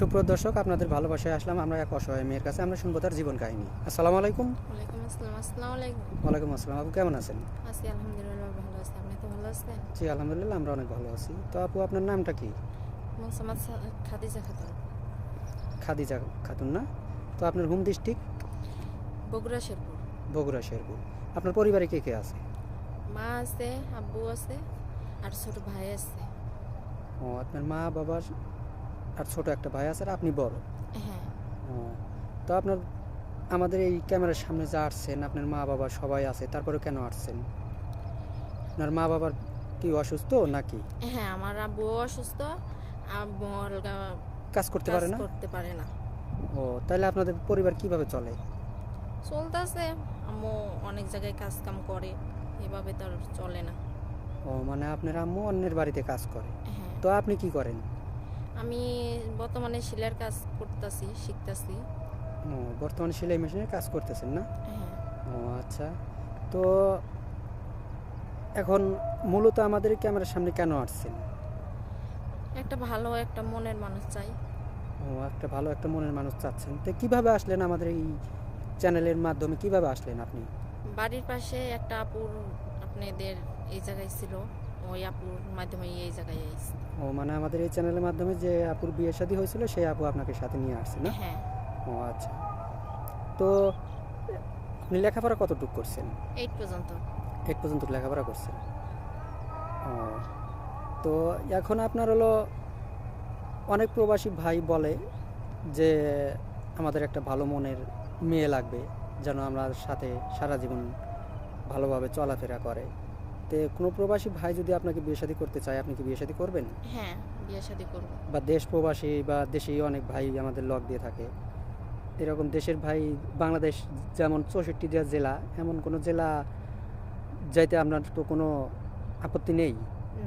সুপ্রিয় দর্শক আপনাদের ভালোবাসায় আসলাম আমরা এক অসহায় মেয়ের কাছে। আমরা শুনব তার জীবন কাহিনী। আসসালামু আলাইকুম। ওয়ালাইকুম আসসালাম আসসালামু আলাইকুম। ওয়ালাইকুম আসসালাম। আপু কেমন আছেন? আছি আলহামদুলিল্লাহ ভালো আছি। আপনি তো ভালো আছেন? জি আলহামদুলিল্লাহ আমরা অনেক ভালো আছি। তো আপু আপনার নামটা কি? খাদিজা খাতুন। খাদিজা খাতুন না? তো আপনার হোম ডিস্ট্রিক্ট? বগুড়া শেরপুর। বগুড়া শেরপুর। আপনার পরিবারে কে কে আছে? মা আছে আব্বু আছে আর ছোট ভাই আছে। ও আপনার মা বাবার আর ছোট একটা ভাই আছে আর আপনি বড়। হ্যাঁ। তো আপনার আমাদের এই ক্যামেরার সামনে যা আসছেন আপনার মা বাবা সবাই আছে তারপরে কেন আসছেন? আপনার মা বাবার কি অসুস্থ নাকি? হ্যাঁ আমার আব্বু অসুস্থ আব্বু অলগা কাজ করতে পারে না? করতে পারে না। ও তাহলে আপনাদের পরিবার কীভাবে চলে? চলতেছে আম্মু অনেক জায়গায় কাজ কাম করে এভাবে তো আর চলে না। ও মানে আপনার আম্মু অন্যের বাড়িতে কাজ করে। হ্যাঁ। তো আপনি কি করেন? আমি বর্তমানে সেলাইয়ের কাজ করতেছি শিখতেছি। ও বর্তমানে সেলাই মেশিনের কাজ করতেছেন না? হ্যাঁ। ও আচ্ছা। তো এখন মূলত আমাদের ক্যামেরার সামনে কেন আসছেন? একটা ভালো একটা মনের মানুষ চাই। ও একটা ভালো একটা মনের মানুষ চাচ্ছেন। তো কীভাবে আসলেন আমাদের এই চ্যানেলের মাধ্যমে? কীভাবে আসলেন আপনি? বাড়ির পাশে একটা আপুর আপনাদের এই জায়গায় ছিল। ওই আপুর মাধ্যমে এই জায়গায় আইছি ও মানে আমাদের এই চ্যানেলের মাধ্যমে যে আপুর বিয়ে শাদী হয়েছিল সেই আপু আপনাকে সাথে নিয়ে আসছে না? হ্যাঁ। ও আচ্ছা। তো আপনি লেখাপড়া কতটুকু করছেন? এইট পর্যন্ত। এইট পর্যন্ত লেখাপড়া করছেন। ও তো এখন আপনার হলো অনেক প্রবাসী ভাই বলে যে আমাদের একটা ভালো মনের মেয়ে লাগবে যেন আমরা সাথে সারা জীবন ভালোভাবে চলাফেরা করে। তো কোনো প্রবাসী ভাই যদি আপনাকে বিয়ে শাদী করতে চায় আপনি কি বিয়ে শাদী করবেন? হ্যাঁ বিয়ে শাদি করব। বা দেশ প্রবাসী বা দেশেই অনেক ভাই আমাদের লক দিয়ে থাকে। এরকম দেশের ভাই বাংলাদেশ যেমন চৌষট্টিটা জেলা এমন কোনো জেলা যাইতে আপনার তো কোনো আপত্তি নেই?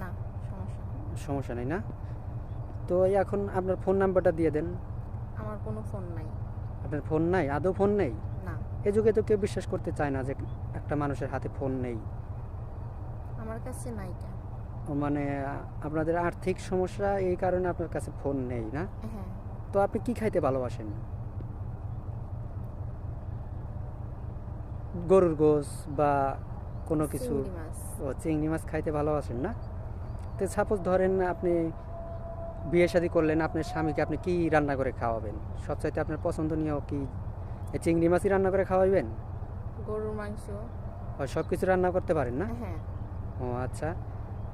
না সমস্যা নেই। সমস্যা নেই না? তো এখন আপনার ফোন নাম্বারটা দিয়ে দেন। আমার কোনো ফোন নাই। আপনার ফোন নাই? আদৌ ফোন নেই? না। এ যুগে তো কেউ বিশ্বাস করতে চায় না যে একটা মানুষের হাতে ফোন নেই। আমার কাছে নাই কেন মানে আপনাদের আর্থিক সমস্যা এই কারণে আপনার কাছে ফোন নেই না? হ্যাঁ। তো আপনি কি খাইতে ভালোবাসেন? গরুর গোস বা কোনো কিছু? চিংড়ি মাছ। ও চিংড়ি মাছ খাইতে ভালোবাসেন না? তো সাপোজ ধরেন আপনি বিয়ে শাদী করলেন আপনার স্বামীকে আপনি কি রান্না করে খাওয়াবেন? সবচাইতে আপনার পছন্দনীয় কি? চিংড়ি মাছই রান্না করে খাওয়াইবেন? গরুর মাংস। সব কিছু রান্না করতে পারেন না? হ্যাঁ। ও আচ্ছা।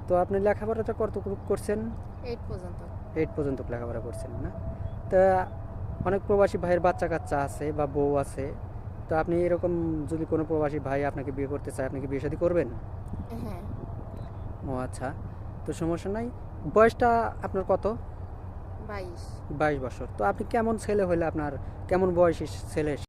তো আপনি লেখাপড়াটা কত করছেন? এইট পর্যন্ত। এইট পর্যন্ত লেখাপড়া করছেন না? তা অনেক প্রবাসী ভাইয়ের বাচ্চা কাচ্চা আছে বা বউ আছে। তো আপনি এরকম যদি কোনো প্রবাসী ভাই আপনাকে বিয়ে করতে চায় আপনি কি বিয়ে শাদী করবেন? হ্যাঁ। ও আচ্ছা। তো সমস্যা নাই। বয়সটা আপনার কত? বাইশ। বাইশ বছর। তো আপনি কেমন ছেলে হলে আপনার কেমন বয়সী ছেলে?